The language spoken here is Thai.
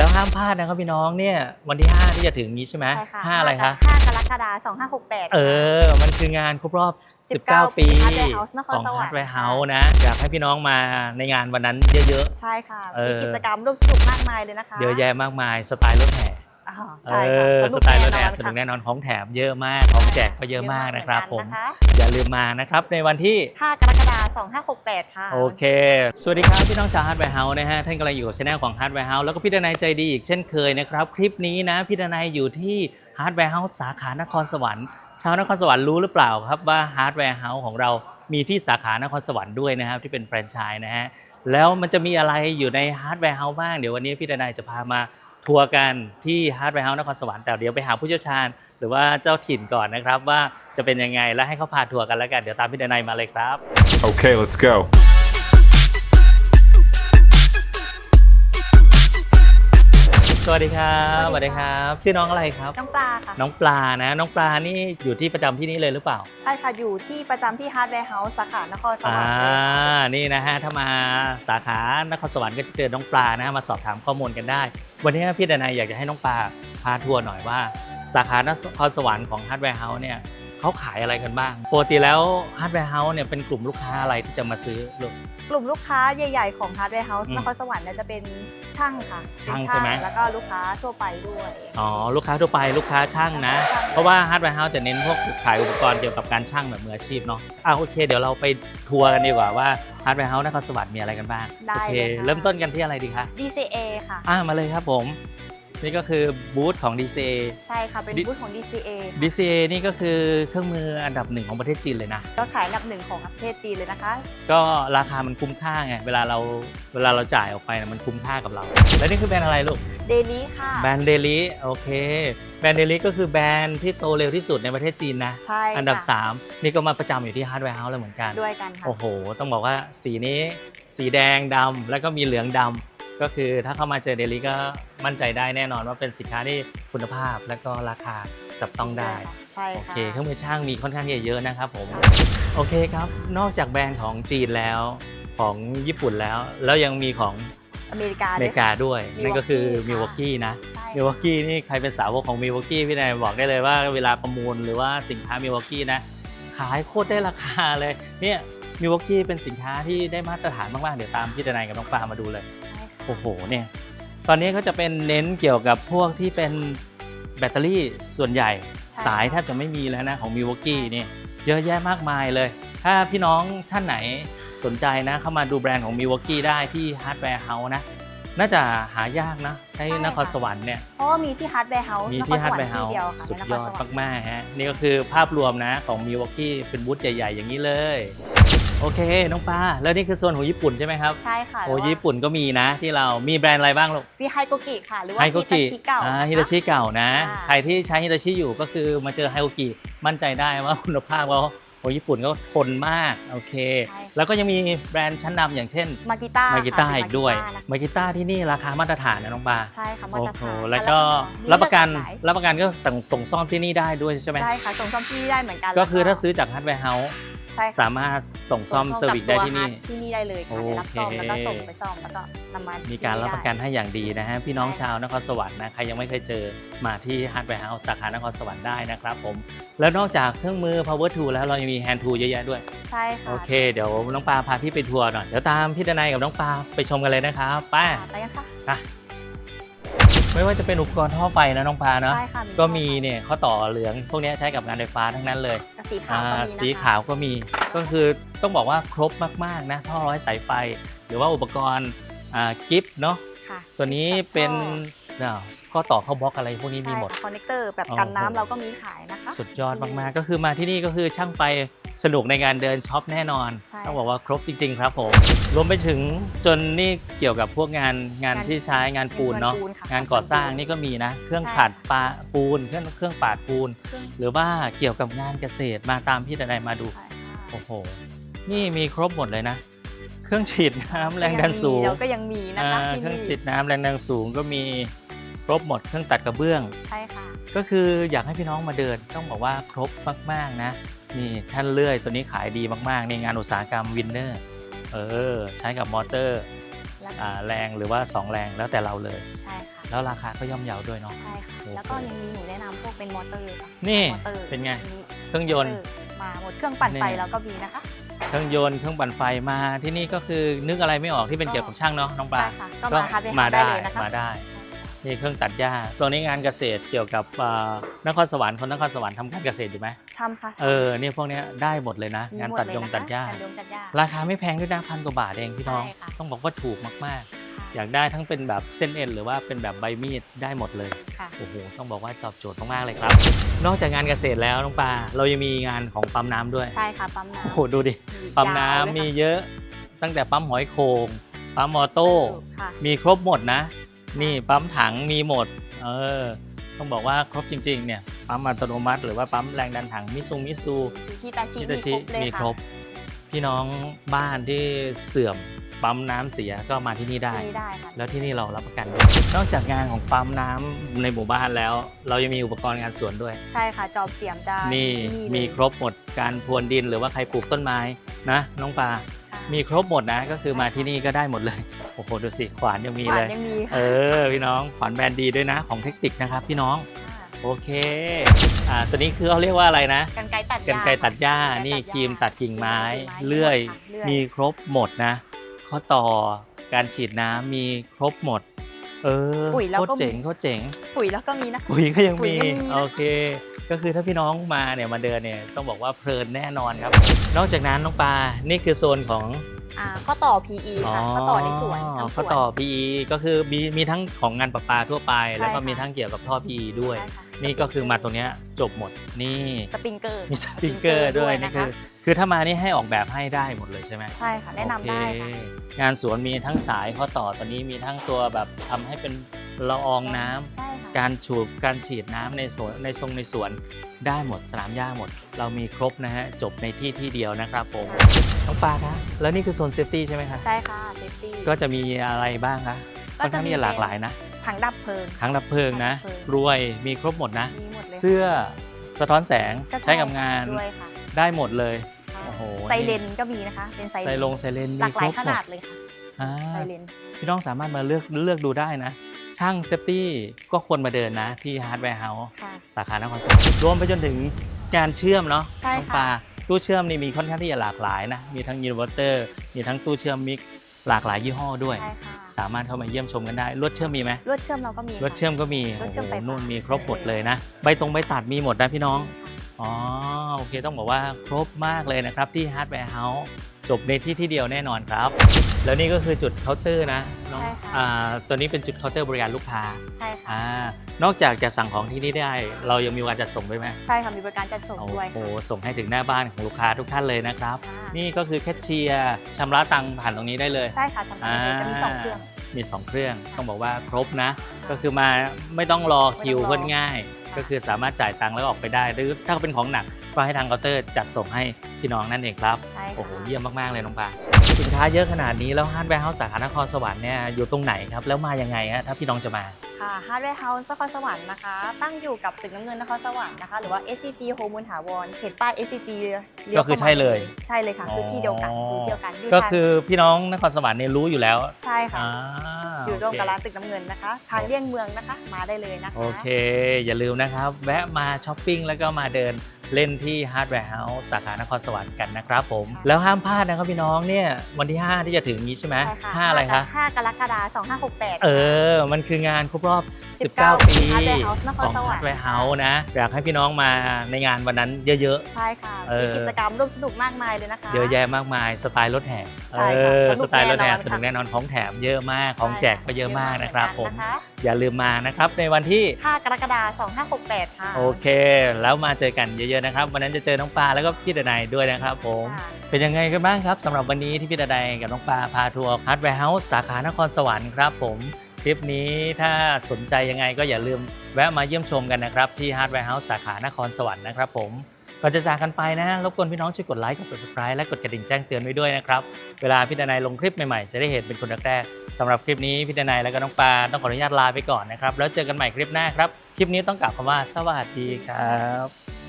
แล้วห้ามพลาดนะครับพี่น้องเนี่ยวันที่ 5 ที่จะถึงนี้ใช่ไหมใช่ค่ะห้าอะไรคะ ห้ากรกฎาคม2568 เออ มันคืองานครบรอบ 19 19 ปี Hardware House นครของสวรรค์ Hardware House นะ อยากให้พี่น้องมาในงานวันนั้นเยอะ ใช่ค่ะ เออ มีกิจกรรมร่วมสนุกมากมายเลยนะคะ ๆ เยอะแยะมากมายสไตล์รถแห่ อ่าเอใช่ค่ะอนุสกไตล์รถแน่แห่นอนสนุกค่ะแน่นอนของแถมเยอะมากของแจกก็เยอะมากนะครับผม เยอะมากเหมือนกันนะคะอย่าลืมมานะครับในวันที่ 5กรกฎาคม2568 ค่ะ โอเค สวัสดีครับพี่น้องชาว Hardware House นะฮะ ท่านกำลังอยู่กับช anel ของ Hardware House แล้วก็พี่ดนายใจดีอีกเช่นเคยนะครับ คลิปนี้นะ พี่ดนายอยู่ที่ Hardware House สาขานครสวรรค์ ชาวนครสวรรค์รู้หรือเปล่าครับว่า Hardware House ของเรามีที่สาขานครสวรรค์ด้วยนะครับ ที่เป็นแฟรนไชส์นะฮะ แล้วมันจะมีอะไรอยู่ใน Hardware House บ้าง เดี๋ยววันนี้พี่ดนายจะพามา ทัวร์กันที่ฮาร์ดแวร์เฮาส์นครสวรรค์แต่เดี๋ยวไปหาผู้เชี่ยวชาญ หรือว่าเจ้าถิ่นก่อนนะครับว่าจะเป็นยังไงแล้วให้เขาพาทัวร์กันแล้วกันเดี๋ยวตามพี่ดนายมาเลยครับ Okay, let's go. สวัสดีครับสวัสดีค่ะชื่อน้องอะไรครับ น้องปลาค่ะ น้องปลานะ น้องปลานี่อยู่ที่ประจำที่นี่เลยหรือเปล่า ใช่ค่ะ อยู่ที่ประจำที่ Hardware House สาขานครสวรอ่ารค์เลยค่ะนี่นะฮะ ถ้ามาสาขานครสวรรค์ก็จะเจอน้องปลานะมาสอบถามข้อมูลกันได้ วันนี้พี่ดนายอยากจะให้น้องปลาพาทัวร์หน่อยว่า สาขานครสวรรค์ของ Hardware House เนี่ย เขาขายอะไรกันบ้างปกติแล้ว Hardware House เนี่ยเป็นกลุ่มลูกค้าอะไรที่จะมาซื้อลูก กลุ่มลูกค้าใหญ่ ๆ ของ Hardware House อืมนครสวรรค์เนี่ยจะเป็นช่างค่ะช่างเป็นใช่ไหม แล้วก็ลูกค้าทั่วไปด้วย อ๋อ ลูกค้าทั่วไปลูกค้าช่างนะช่างเพราะว่า Hardware House จะเน้นพวกขายอุปกรณ์เกี่ยวกับการช่างแบบมืออาชีพเนาะอะโอเค เดี๋ยวเราไปทัวร์กันดีกว่าว่า Hardware House นครสวรรค์มีอะไรกันบ้างได้โอเคเลยค่ะ เริ่มต้นกันที่อะไรดีคะ DCA ค่ะ อะมาเลยครับผม นี่ก็คือบูธของ DCA ใช่ค่ะเป็นดิบูธของ DCA ค่ะ DCA นี่ก็คือเครื่องมืออันดับหนึ่งของประเทศจีนเลยนะ ก็ขายอันดับหนึ่งของประเทศจีนเลยนะคะ ก็ราคามันคุ้มค่าไง เวลาเราเวลาเราจ่ายออกไปนะมันคุ้มค่ากับเรา แล้วนี่คือแบรนด์อะไรลูก เดลี่ค่ะแบรนด์เดลิโอเค แบรนด์เดลิก็คือแบรนด์ที่โตเร็วที่สุดในประเทศจีนนะ ใช่อันดับค่ะ3นี่ก็มาประจำอยู่ที่ Hardware House เลยเหมือนกัน ด้วยกันค่ะ โอ้โห ต้องบอกว่าสีนี้ สีแดงดำแล้วก็มีเหลืองดำ ก็คือถ้าเข้ามาเจอเดลิก็มั่นใจได้แน่นอนว่าเป็นสินค้าที่คุณภาพและก็ราคาจับต้องได้ใช่โอค่ะ เคเครื่องมือช่างมีค่อนข้างที่จะเยอะนะครับผมโอเคครับ นอกจากแบรนด์ของจีนแล้วของญี่ปุ่นแล้ว แล้วยังมีของอเมริกาอด้เมวยริกาด้วย นั่นก็คือมิ Milwaukee วอกกี้นะใช่มิวอกกี้นี่ใครเป็นสาวกของมิวอกกี้พี่นายบอกได้เลยว่าเวลาประมูลหรือว่าสินค้ามิวอกกี้นะ ขายโคตรได้ราคาเลยเนี่ยมิวอกกี้เป็นสินค้าที่ได้มาตรฐานมากๆ เดี๋ยวตามพี่นายกับน้องปลามาดูเลยใช่ค่ะโอ้โหเนี่ยตอนนี้ก็จะเป็นเน้นเกี่ยวกับพวกที่เป็นแบตเตอรี่ส่วนใหญ่สายแทบจะไม่มีแล้วนะของมิวอกกี้นี่เยอะแยะมากมายเลย ถ้าพี่น้องท่านไหนสนใจนะ เข้ามาดูแบรนด์ของมิวอกกี้ได้ที่ Hardware House นะ น่าจะหายากนะในนครสวรรค์เนี่ยเพราะว่ามีที่ Hardware House มีนคที่รสวรร Hardware ค์ที่ House เดียวค่ะสุดในนยครอดสวรรค์มากๆฮะนี่ก็คือภาพรวมนะของมิวอกกี้เป็นบูธใหญ่ ๆ อย่างนี้เลย โอเค น้องปลาแล้วนี่คือโซนของญี่ปุ่นใช่ไหมครับใช่ค่ะโอ้แล้วก็ญี่ปุ่นก็มีนะที่เรามีแบรนด์อะไรบ้างลูกมีไฮโกกิค่ะ หรือว่าไฮโกกิฮิตาชิเก่าอ่านะคะฮิตาชิเก่านะอ่าใครที่ใช้ฮิตาชิอยู่ก็คือมาเจอไฮโกกิมั่นใจได้ว่าคุณภาพเขาโอ้ญี่ปุ่นก็ทนมากโอเคใช่แล้วก็ยังมีแบรนด์ชั้นนำอย่างเช่นมากิต้ามากิต้าค่ะอีกด้วยเป็นมากิต้าที่นี่ราคามาตรฐานนะน้องปลาใช่ค่ะมาโอ้ตรโหฐานแล้วก็มีรับประกันเลือหลายรับประกันก็ส่งส่งซ่อมที่นี่ได้ด้วยใช่ไหมใช่ค่ะส่งซ่อมที่นี่ได้เหมือนกัน ก็คือแล้วถ้าซื้อจาก Hardware House ใช่ค่ะสามารถส่งซ่อมเซอร์วิสได้ที่นี่กับตัว Hard ที่นี่ได้เลยค่ะโอได้รับซ่อมเคแล้วก็ส่งไปซ่อมแล้วก็นำมามีมีการรับประกันให้อย่างดีนะฮะพี่น้องใช่ชาวนครสวรรค์นะใครยังไม่เคยเจอมาที่ Hardware House สาขานครสวรรค์ได้นะครับผมแล้วนอกจากเครื่องมือ power tool แล้วเรายังมี hand tool เยอะแยะด้วย ใช่ค่ะโอเค เดี๋ยวน้องปลาพาพี่ไปทัวร์หน่อยเดี๋ยวตามพี่ดนายกับน้องปลาไปชมกันเลยนะครับไป้าค่ะไปกันค่ะ ไม่ว่าจะเป็นอุปกรณ์ท่อไฟนะน้องปลาเนาะใช่ค่ะก็มีเนี่ยข้อต่อเหลือง พวกเนี้ยใช้กับงานไฟฟ้าทั้งนั้นเลยกับสีขาวอ่าก็มีนะคะสีขาวก็มีก็คือต้องบอกว่าครบมากๆนะท่อร้อยสายไฟ หรือว่าอุปกรณ์อ่ากิฟต์เนาะค่ะตัวนี้เป็นอ่าข้อต่อเข้าบล็อกอะไรพวกนี้มีหมดคอนเนคเตอร์แบบโอ้กันโหน้ำเราก็มีขายนะคะ สุดยอดมากๆก็คือมาที่นี่ก็คือช่างไฟ สนุกในการเดินช็อปแน่นอน ใช่ต้องบอกว่าครบจริง ๆ ครับผมรวมไปถึงจนนี่เกี่ยวกับพวกงานงานงานที่ใช้งานปูนเนาะงานปูนค่ะงานก่อสร้างนี่ก็มีนะ เครื่องใช่ ขัดปาปูน เครื่องเครื่องปาดปูน เครื่องหรือว่าเกี่ยวกับงานเกษตรมาตามพี่ดนายมาดู ขายค่ะโอ้โห นี่มีครบหมดเลยนะ เครื่องฉีดน้ำแรงดันสูง เราก็ยังมีนะคะอ่าที่เครื่องนี่ฉีดน้ำแรงดันสูงก็มีครบหมดเครื่องตัดกระเบื้อง ใช่ค่ะ ก็คืออยากให้พี่น้องมาเดินต้องบอกว่าครบมากๆนะ นี่ท่านเลื่อยตัวนี้ขายดีมากๆ ในงานอุตสาหกรรมวินเนอร์เออใช้กับมอเตอร์อ่าแรงหรือว่า 2 แรงแล้วแต่เราเลย ใช่ค่ะ แล้วราคาก็ย่อมเยาด้วยเนาะใช่ค่ะโอ้โหแล้วก็ยังมีหนูแนะนำพวกเป็นมอเตอร์ค่ะนี่มอเตอร์เป็นไงอัเครื่องยนต์มอเตอมาหมดเครื่องปั่นไฟนี่เราก็มีนะคะเครื่องยนต์เครื่องปั่นไฟมาที่นี่ก็คือนึกอะไรไม่ออกที่เป็นเกี่ยวกับช่างเนาะน้องปลาใช่ค่ะก็มาฮาร์ดแวร์มาได้ ได้เลยนะคะมาได้นี่เครื่องตัดหญ้า ส่วนนี้งานเกษตรเกี่ยวกับอ่านครสวรรค์คนนครสวรรค์ทำการเกษตรอยู่ไหมทำค่ะเออเนี่ยพวกเนี้ยได้หมดเลยนะมีงานหมตัดเลยยงนะคะตัดหญ้าตัดยงตัดหญ้า ราคาไม่แพงด้วยนะพันกว่าบาทเองพี่น้องใช่ค่ะต้องบอกว่าถูกมากๆค่ะอยากได้ทั้งเป็นแบบเส้นเอ็นหรือว่าเป็นแบบใบมีดได้หมดเลยค่ะโอ้โหต้องบอกว่าตอบโจทย์มากๆเลยครับ นอกจากงานเกษตรแล้วน้องปลาเรายังมีงานของปั๊มน้ำด้วยใช่ค่ะปั๊มน้ำโอ้โหดูดิมีปั๊มยาวน้ำเลยมีค่ะเยอะตั้งแต่ปั๊มหอยโขงปั๊มมอโต้ค่ะมีครบหมดนะ นี่ปั๊มถังมีหมด เออ ต้องบอกว่าครบจริง ๆ เนี่ย ปั๊มอัตโนมัติ หรือว่าปั๊มแรงดันถังมิซูมิซูซูฮิตาชิฮิตามีชิครบเลยมีค่ะครบ พี่น้องบ้านที่เสื่อมปั๊มน้ำเสียก็มาที่นี่ได้ที่นี่ได้ค่ะแล้วที่นี่เรารับประกันด้วย นอกจากงานของปั๊มน้ำในหมู่บ้านแล้ว เรายังมีอุปกรณ์งานสวนด้วย ใช่ค่ะ จอบเสียมได้นี่ที่เลยมีครบหมดการพรวนดินหรือว่าใครปลูกต้นไม้นะ น้องปลาค่ะ มีครบหมดนะ ก็คือมาที่นี่ก็ได้หมดเลย โอ้โห ดูสิ ขวานยังมีขวาเลนย ยังมีเอค่ะอ พี่น้อง ขวานแบรนด์ดีด้วยนะ ของเทคนิคนะครับพี่น้องค่ะโอเค อ่า ตัวนี้คือเขาเรียกว่าอะไรนะ กันไกรตัดหกันญ้าไกรตัดหญ้า กันไกรตัดหญ้านี่ครีมตัดกิ่งไม้กิ่งไม้ เลื่อย ค่ะเลื่อย มีครบหมดนะ ข้อต่อ การฉีดน้ำมีครบหมด เออปุ๋ยเราโคตก็รมี เจ๋งโคตรเจ๋งปุ๋ยแล้วก็มีนะคะ ปุ๋ยก็ยังปุ๋ยมียังมีนะ โอเค ก็คือถ้าพี่น้องมาเนี่ยมาเดินเนี่ยต้องบอกว่าเพลินแน่นอนครับ นอกจากนั้นน้องปลานี่คือโซนของ อ่าข้อต่อ PE ค่ะข้อต่อในสวนทั้งสข้อวนต่อ PE ก็คือมีมีทั้งของงานประปาทั่วไป แล้วก็ค่ะ มีทั้งเกี่ยวกับท่อ PE ด้วย ใช่ค่ะ นี่ก็คือมาตรงเนี้ยจบหมดนี่สปริงเกอร์มีสปริงเกอร์ด้วยนี่นะคืคะอคือถ้ามานี่ให้ออกแบบให้ได้หมดเลยใช่ไหมใช่ค่ะแนะนำได้โอค่ะเคงานสวนมีทั้งสายข้อต่อตอนนี้มีทั้งตัวแบบทำให้เป็นละอองน้ำ ใช่ค่ะ การฉูบการฉีดน้ำในสวนในทรงในสวนได้หมดสนามหญ้าหมด เรามีครบนะฮะ จบในที่ที่เดียวนะครับผมน้องปลาคะแล้วนี่คือโซนเซฟตี้ใช่ไหมคะ ใช่ค่ะเซฟตี้ก็จะมีอะไรบ้างคะก็ ค่อนจะข้างมีที่จะหลากหลายนะถังดับเพลิงทั้งดับเพลิงนะดับเพลิงรวยมีครบหมดนะ มีหมดเลยเสื้อสะท้อนแสงก็ใช้กับงานด้วยค่ะได้หมดเลยค่ะโอ้โหไซเลนก็มีนะคะเป็นไซไซเลนลงไซเลนหลามีกหคลารยบขหมนาดดเลยค่ะอ่าไซเลนพี่น้องสามารถมาเลือกเลือกดูได้นะช่างเซฟตี้ก็ควรมาเดินนะ ที่ฮาร์ดแวร์เฮาส์ค่ะสาขานครสวรรค์รวมไปจนถึงการเชื่อมเนาะใช่น้องค่ะปลาตู้เชื่อมนี่มีค่อนข้างที่จะหลากหลายนะ มีทั้งอินเวอร์เตอร์ มีทั้งตู้เชื่อมมิก หลากหลายยี่ห้อด้วย ใช่ค่ะสามารถเข้ามาเยี่ยมชมกันได้ลวดเชื่อมมีไหมลวดเชื่อมเราก็มีลวดเชื่อมก็มีลวดเชื่อมไฟโอ้โหฟ้านู่นมีครบหมดเลยนะ ใบตรงใบตัดมีหมดนะพี่น้องอ๋อ โอเค ต้องบอกว่าครบมากเลยนะครับที่ฮา ร์ดแวร์เฮาส์จบในที่ที่เดียวแน่นอนครับ แล้วนี่ก็คือจุดเคาน์เตอร์นะน้องใช่ค่ะ อ่าตัวนี้เป็นจุดเคาน์เตอร์บริการลูกค้าใช่ค่ะ อ่านอกจากจะสั่งของที่นี่ได้ เรายังมีการจัดส่งด้วยไหมใช่ค่ะ มีบริการจัดส่งโอ้ด้วยโหค่ะส่งให้ถึงหน้าบ้านของลูกค้าทุกท่านเลยนะครับ ค่ะนี่ก็คือแคชเชียร์ชำระตังค์ผ่านตรงนี้ได้เลย ใช่ค่ะชำระเลยจะมีสองเครื่อง มี 2 เครื่องต้องบอกว่าครบนะ ก็คือมาไม่ต้องรอคิวไม่ต้องรอเพื่อนง่ายค่ะ ก็คือสามารถจ่ายตังค์แล้วออกไปได้ หรือถ้าเป็นของหนักก็ให้ทางเคาน์เตอร์จัดส่งให้พี่น้องนั่นเองครับ ใช่ค่ะ โอ้โห เยี่ยมมาก ๆ เลยน้องปลาสินค้าเยอะขนาดนี้แล้วฮาร์ดแวร์เฮาส์สาขานครสวรรค์เนี่ยอยู่ตรงไหนครับ แล้วมายังไงฮะถ้าพี่น้องจะมา ค่ะฮาร์ดแวร์เฮาส์นครสวรรค์นะคะ ตั้งอยู่กับตึกน้ำเงินนครสวรรค์นะคะ หรือว่า SCG โฮมูลถาวรเห็นป้าย SCG เลี้ยวก็คือใช่เลย ใช่เลยค่ะ คือที่เดียวกันอ๋อคือเดียวกันยู่ก็ทางคือพี่น้องนครสวรรค์เนี่ยรู้อยู่แล้วใช่ค่ะ อ่าอยู่ร่วมกับโเคร้านตึกน้ำเงินนะคะ ทางเลี่ยงเมืองนะคะ มาได้เลยนะคะ โอเค อย่าลืมนะครับ แวะมาช้อปปิ้งแล้วก็มาเดิน เล่นที่ Hardware House สาขานครสวรรค์กันนะครับผม แล้วห้ามพลาดนะครับพี่น้องเนี่ยวันที่ 5 ที่จะถึงนี้ใช่ไหมใช่ค่ะห้าอะไรคะ5กรกฎาคม2568 เออ มันคืองานครบรอบ 19 19ปี Hardware House นคขรอง สวรรค์ Hardware House นะ อยากให้พี่น้องมาในงานวันนั้นเยอะ ใช่ค่ะ เออมีกิจกรรมร่วมสนุกมากมายเลยนะคะ ๆ เยอะแยะมากมาย สไตล์รถแห่ใช่ค่ะเออสนุสกไตล์รถแห่แน่นอนสนุกค่ะ แน่นอนของแถมเยอะมากของแจกก็เยอะมากนะครับผมเยอะากเหอนกันอย่าลืมมานะครับในวันที่นะคะ5กรกฎาคม2568 ค่ะ โอเค แล้วมาเจอกันเยอะๆนะครับวันนั้นจะเจอน้องปลาแล้วก็พี่ดนายด้วยนะครับผมค่ะเป็นยังไงกันบ้างครับสำหรับวันนี้ที่พี่ดนายกับน้องปลาพาทัวร์ Hardware House สาขานครสวรรค์ครับผมคลิปนี้ถ้าสนใจยังไงก็อย่าลืมแวะมาเยี่ยมชมกันนะครับ ที่ Hardware House สาขานครสวรรค์นะครับผมก่อนจะจากกันไปนะรบกวนพี่น้องช่วยกดไลค์กด subscribe และกดกระดิ่งแจ้งเตือนไว้ด้วยนะครับ เวลาพี่ดนายลงคลิปใหม่ๆ จะได้เห็นเป็นคนแรกๆสำหรับคลิปนี้พี่ดนายและก็น้องปลาต้องขออนุญาตลาไปก่อนนะครับ แล้วเจอกันใหม่คลิปหน้าครับ คลิปนี้ต้องกล่าวคำว่าสวัสดีครับ